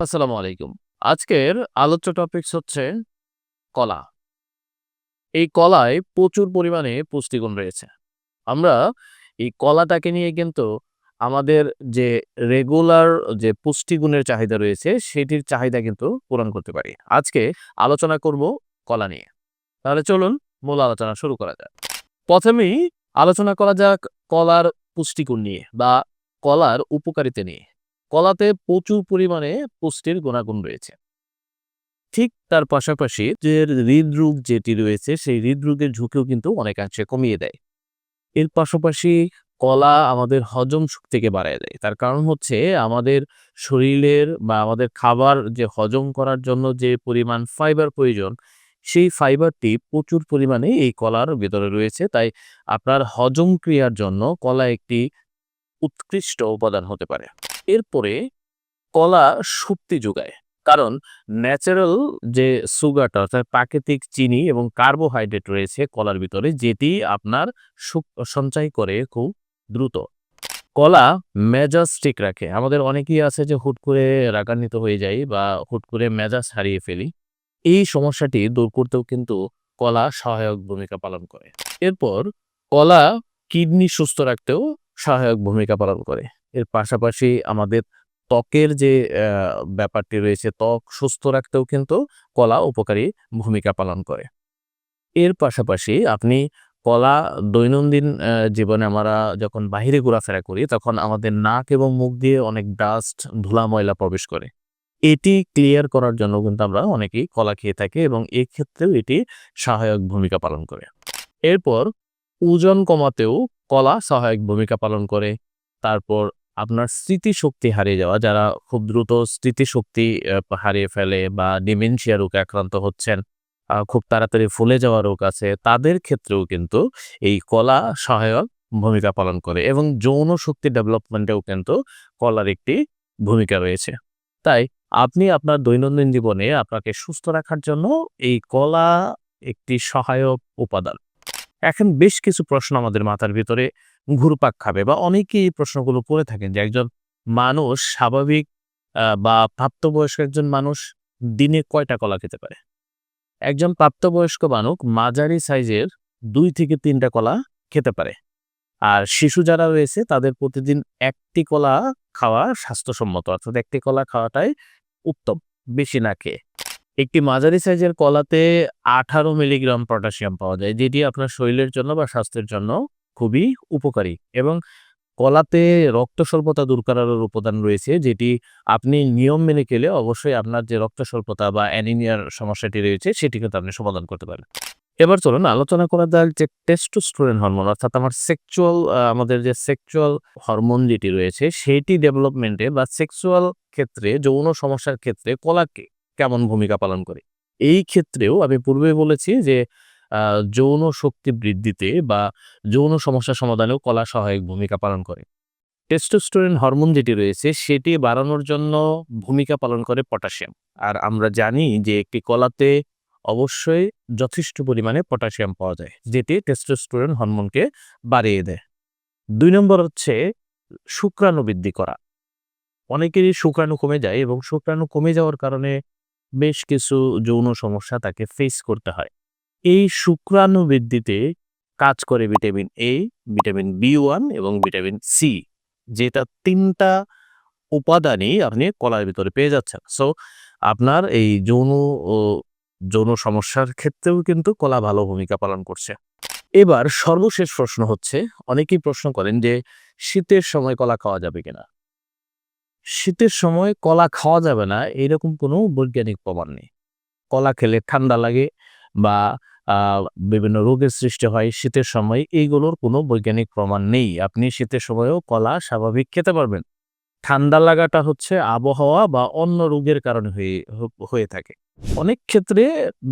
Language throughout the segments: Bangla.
আসসালামু আলাইকুম। আজকের আলোচ্য টপিকস হচ্ছে কলা। এই কলায় প্রচুর পরিমাণে পুষ্টিগুণ রয়েছে। আমরা এই কলাটাকে নিয়ে কিন্তু আমাদের যে রেগুলার যে পুষ্টিগুণের চাহিদা রয়েছে, সেটির চাহিদা কিন্তু পূরণ করতে পারি। আজকে আলোচনা করব কলা নিয়ে। তাহলে চলুন মূল আলোচনা শুরু করা যাক। প্রথমেই আলোচনা করা যাক কলার পুষ্টিগুণ নিয়ে বা কলার উপকারিতা নিয়ে। কলাতে প্রচুর পরিমাণে পুষ্টির গুণাগুণ রয়েছে। ঠিক তার পাশাপাশি যে হৃদরোগ যেটি রয়েছে, সেই হৃদরোগের ঝুঁকিও কিন্তু অনেকাংশে কমিয়ে দেয়। এর পাশাপাশি কলা আমাদের হজম শক্তিকে বাড়ায় দেয়। তার কারণ হচ্ছে আমাদের শরীরের বা আমাদের খাবার যে হজম করার জন্য যে পরিমাণ ফাইবার প্রয়োজন, সেই ফাইবারটি প্রচুর পরিমাণে এই কলার ভেতরে রয়েছে। তাই আপনার হজম ক্রিয়ার জন্য কলা একটি উৎকৃষ্ট উপাদান হতে পারে। এরপরে কলা শক্তি যোগায়। কারণ ন্যাচারাল যে সুগারটা অর্থাৎ প্রাকৃতিক চিনি এবং কার্বোহাইড্রেট রয়েছে কলার ভিতরে, যেটি আপনার সঞ্চয় করে খুব দ্রুত। কলা মেজাজ ঠিক রাখে। আমাদের অনেকেই আছে যে হুট করে রাগান্বিত হয়ে যাই বা হুট করে মেজাজ হারিয়ে ফেলি। এই সমস্যাটি দূর করতেও কিন্তু কলা সহায়ক ভূমিকা পালন করে। এরপর কলা কিডনি সুস্থ রাখতেও সহায়ক ভূমিকা পালন করে। এর পাশাপাশি আমাদের ত্বকের যে ব্যাপারটি রয়েছে, ত্বক সুস্থ রাখতেও কিন্তু কলা উপকারী ভূমিকা পালন করে। এর পাশাপাশি আপনি কলা দৈনন্দিন জীবনে আমরা যখন বাইরে ঘোরাফেরা করি, তখন আমাদের নাক এবং মুখ দিয়ে অনেক ডাস্ট ধুলা ময়লা প্রবেশ করে। এটি ক্লিয়ার করার জন্য কিন্তু আমরা অনেকেই কলা খেয়ে থাকি এবং এক্ষেত্রেও এটি সহায়ক ভূমিকা পালন করে। এরপর ওজন কমাতেও কলা সহায়ক ভূমিকা পালন করে। তারপর আপনার স্মৃতিশক্তি হারিয়ে যাওয়া, যারা খুব দ্রুত স্মৃতিশক্তি হারিয়ে ফেলে বা ডিমেনশিয়া রোগে আক্রান্ত হচ্ছেন খুব তাড়াতাড়ি ফুলে যাওয়া রোগ আছে, তাদের ক্ষেত্রেও কিন্তু এই কলা সহায়ক ভূমিকা পালন করে এবং যৌন শক্তি ডেভেলপমেন্টেও কিন্তু কলার একটি ভূমিকা রয়েছে। তাই আপনি আপনার দৈনন্দিন জীবনে আপনাকে সুস্থ রাখার জন্য এই কলা একটি সহায়ক উপাদান। এখন বেশ কিছু প্রশ্ন আমাদের মাথার ভিতরে ঘুরপাক খাবে বা অনেকেই এই প্রশ্নগুলো করে থাকেন যে একজন মানুষ স্বাভাবিক বা প্রাপ্তবয়স্ক একজন মানুষ দিনে কয়টা কলা খেতে পারে? একজন প্রাপ্তবয়স্ক মানুষ মাঝারি সাইজের দুই থেকে তিনটা কলা খেতে পারে। আর শিশু যারা রয়েছে তাদের প্রতিদিন একটি কলা খাওয়া স্বাস্থ্যসম্মত, অর্থাৎ একটি কলা খাওয়াটাই উত্তম, বেশি না খেয়ে। একটি মাঝারি সাইজের কলাতে আঠারো মিলিগ্রাম পটাশিয়াম পাওয়া যায়, যেটি আপনার শরীরের জন্য বা স্বাস্থ্যের জন্য খুবই উপকারী এবং কলাতে রক্ত স্বল্পতা দূর করার উপাদান রয়েছে, যেটি আপনি নিয়ম মেনে খেলে অবশ্যই আপনার যে রক্ত স্বল্পতা বা অ্যানিমিয়ার সমস্যাটি রয়েছে সেটি কিন্তু আপনি সমাধান করতে পারেন। এবার চলুন আলোচনা করা যাক যে টেস্টোস্টেরন হরমোন অর্থাৎ আমার সেক্সুয়াল আমাদের যে সেক্সুয়াল হরমোন যেটি রয়েছে, সেটি ডেভেলপমেন্টে বা সেক্সুয়াল ক্ষেত্রে যৌন সমস্যার ক্ষেত্রে কলাকে কেমন ভূমিকা পালন করে। এই ক্ষেত্রেও আমি পূর্বে বলেছি যে যৌন শক্তি বৃদ্ধিতে বা যৌন সমস্যা সমাধানেও কলা সহায়ক ভূমিকা পালন করে। টেস্টোস্টেরন হরমোন যেটি রয়েছে, সেটি বাড়ানোর জন্য ভূমিকা পালন করে পটাশিয়াম আর আমরা জানি যে, একটি কলাতে অবশ্যই যথেষ্ট পরিমাণে পটাশিয়াম পাওয়া যায়, যেটি টেস্টোস্টেরন হরমোনকে বাড়িয়ে দেয়। দুই নম্বর হচ্ছে শুক্রাণু বৃদ্ধি করা। অনেকেরই শুক্রাণু কমে যায় এবং শুক্রাণু কমে যাওয়ার কারণে বেশ কিছু যৌন সমস্যা তাকে ফেস করতে হয়। এই শুক্রাণু বৃদ্ধিতে কাজ করে vitamin A vitamin B one এবং ভিটামিন সি যেটা তিনটা উপাদানই আপনি কলার ভিতরে পেয়ে যাচ্ছেন। সো আপনার এই যৌন যৌন সমস্যার ক্ষেত্রেও কিন্তু কলা ভালো ভূমিকা পালন করছে। এবার সর্বশেষ প্রশ্ন হচ্ছে, অনেকেই প্রশ্ন করেন যে, শীতের সময় কলা খাওয়া যাবে কিনা? শীতের সময় কলা খাওয়া যাবে না, এরকম কোনো বৈজ্ঞানিক প্রমাণ নেই। কলা খেলে ঠান্ডা লাগে বা বিভিন্ন রোগের সৃষ্টি হয় শীতের সময়, এইগুলোর কোনো বৈজ্ঞানিক প্রমাণ নেই। আপনি শীতের সময়ও কলা স্বাভাবিক খেতে পারবেন। ঠান্ডা লাগাটা হচ্ছে আবহাওয়া বা অন্য রোগের কারণে হয়ে হয়ে থাকে। অনেক ক্ষেত্রে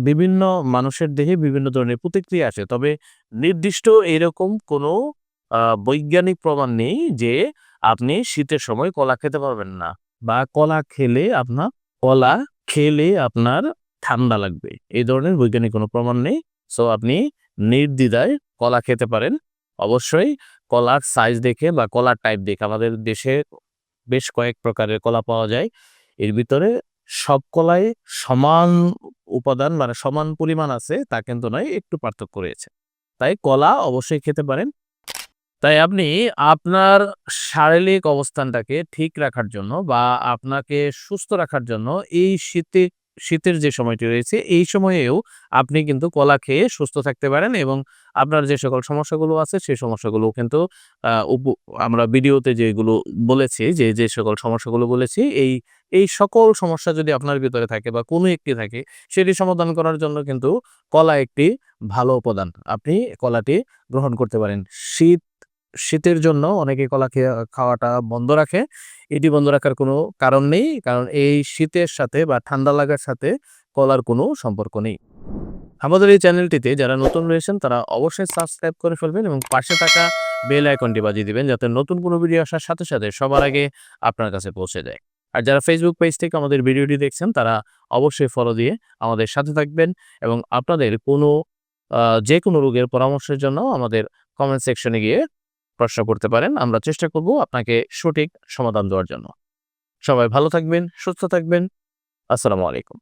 বিভিন্ন মানুষের দেহে বিভিন্ন ধরনের প্রতিক্রিয়া আসে, তবে নির্দিষ্ট এরকম কোনো বৈজ্ঞানিক প্রমাণ নেই যে আপনি শীতের সময় কলা খেতে পারবেন না বা কলা খেলে আপনার, কলা খেলে আপনার ঠান্ডা লাগবে। এই ধরনের বৈজ্ঞানিক কোনো প্রমাণ নেই। সো আপনি নির্দ্বিধায় কলা খেতে পারেন। অবশ্যই কলার সাইজ দেখে বা কলার টাইপ দেখে আমাদের দেশে বেশ কয়েক প্রকারের কলা পাওয়া যায়। এর ভিতরে সব কলাই সমান উপাদান মানে সমান পরিমাণ আছে, তা কিন্তু নয়, একটু পার্থক্য রয়েছে। তাই কলা অবশ্যই খেতে পারেন। তাই আপনি আপনার শারীরিক অবস্থানটাকে ঠিক রাখার জন্য বা আপনাকে সুস্থ রাখার জন্য এই শীতে, শীতের যে সময়টি রয়েছে, এই সময়েও আপনি কিন্তু কলা খেয়ে সুস্থ থাকতে পারেন এবং আপনার যে সকল সমস্যাগুলো আছে, সেই সমস্যাগুলো কিন্তু আমরা ভিডিওতে যেগুলো বলেছি, যে যে সকল সমস্যাগুলো বলেছি, এই এই সকল সমস্যা যদি আপনার ভিতরে থাকে বা কোনো একটি থাকে, সেটি সমাধান করার জন্য কিন্তু কলা একটি ভালো উপাদান। আপনি কলাটি গ্রহণ করতে পারেন। শীত শীতের জন্য অনেকে কলা খাওয়াটা বন্ধ রাখে। এটি বন্ধ রাখার কোনো কারণ নেই, কারণ এই শীতের সাথে বা ঠান্ডা লাগার সাথে কলার কোনো সম্পর্ক নেই। আমাদের এই চ্যানেলটিতে যারা নতুন রয়েছেন, তারা অবশ্যই সাবস্ক্রাইব করে ফেলবেন এবং পাশে থাকা বেল আইকনটি বাজিয়ে দিবেন যাতে নতুন কোনো ভিডিও আসার সাথে সাথে সবার আগে আপনার কাছে পৌঁছে যায়। আর যারা ফেসবুক পেজ থেকে আমাদের ভিডিওটি দেখছেন, তারা অবশ্যই ফলো দিয়ে আমাদের সাথে থাকবেন এবং আপনাদের কোনো যে কোনো রোগের পরামর্শের জন্য আমাদের কমেন্ট সেকশনে গিয়ে প্রশ্ন করতে পারেন, আমরা চেষ্টা করব আপনাকে সঠিক সমাধান দেওয়ার জন্য। সবাই ভালো থাকবেন, সুস্থ থাকবেন। আসসালামু আলাইকুম।